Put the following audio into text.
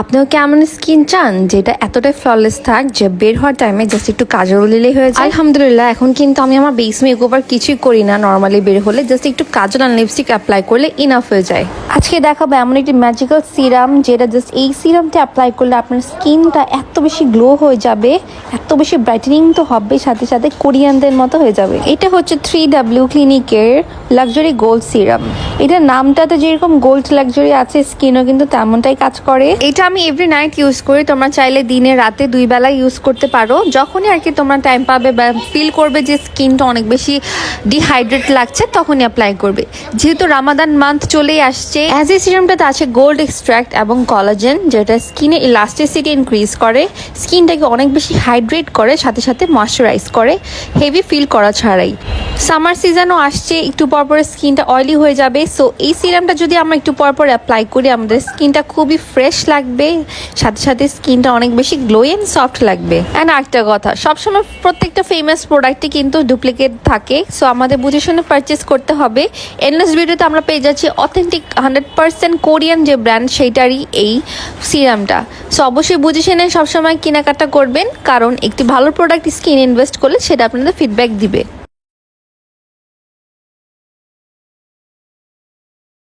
আপনিও কি এমন স্কিন চান যেটা এতটাই ফ্ললেস থাক যে বের হওয়ার টাইমে জাস্ট একটু কাজল দিলেই হয়ে যায়? আলহামদুলিল্লাহ, এখন কিন্তু আমি আমার বেস মেকওভার কিছুই করি না নর্মালি বের হলে জাস্ট একটু কাজল আর লিপস্টিক অ্যাপ্লাই করলে ইনাফ হয়ে যায়। আজকে দেখাবো এমন একটি ম্যাজিক্যাল সিরাম যেটা জাস্ট এই সিরামটা অ্যাপ্লাই করলে আপনার স্কিনটা এত বেশি গ্লো হয়ে যাবে, এত বেশি ব্রাইটেনিং তো হবে সাথে সাথে কোরিয়ানদের মতো হয়ে যাবে। এটা হচ্ছে থ্রি ডাব্লিউ ক্লিনিকের লাক্সারি গোল্ড সিরাম এটার নামটাতে যেরকম গোল্ড লাক্সারি আছে স্কিনও কিন্তু তেমনটাই কাজ করে। এটা আমি এভরি নাইট ইউজ করি, তোমরা চাইলে দিনে রাতে দুই বেলা ইউজ করতে পারো। যখনই আর কি তোমরা টাইম পাবে বা ফিল করবে যে স্কিনটা অনেক বেশি ডিহাইড্রেট লাগছে, তখনই অ্যাপ্লাই করবে। যেহেতু রামাদান মান্থ চলেই আসছে অ্যাজ এ সিরামটাতে আছে গোল্ড এক্সট্রাক্ট এবং কলাজেন যেটা স্কিনে ইলাস্টিসিটি ইনক্রিজ করে। স্কিনটাকে অনেক বেশি হাইড্রেট করে, সাথে সাথে ময়শ্চারাইজ করে হেভি ফিল করা ছাড়াই। সামার সিজনও আসছে, একটু পর পর স্কিনটা অয়েলি হয়ে যাবে। সো এই সিরামটা যদি আমরা একটু পর পর অ্যাপ্লাই করি, আমাদের স্কিনটা খুবই ফ্রেশ লাগবে। সাথে সাথে স্কিনটা অনেক বেশি গ্লো অ্যান্ড সফট লাগবে। অ্যান্ড আরেকটা কথা, সবসময় প্রত্যেকটা ফেমাস প্রোডাক্টে কিন্তু ডুপ্লিকেট থাকে। সো আমাদের বুঝে শুনে পারচেস করতে হবে। এনলেস ভিডিওতে আমরা পেয়ে যাচ্ছি অথেন্টিক হান্ড্রেড পার্সেন্ট কোরিয়ান যে ব্র্যান্ড, সেইটারই এই সিরামটা। সো অবশ্যই বুঝে শুনে সবসময় কেনাকাটা করবেন, কারণ একটি ভালো প্রোডাক্ট স্কিন ইনভেস্ট করলে সেটা আপনাদের ফিডব্যাক দিবে।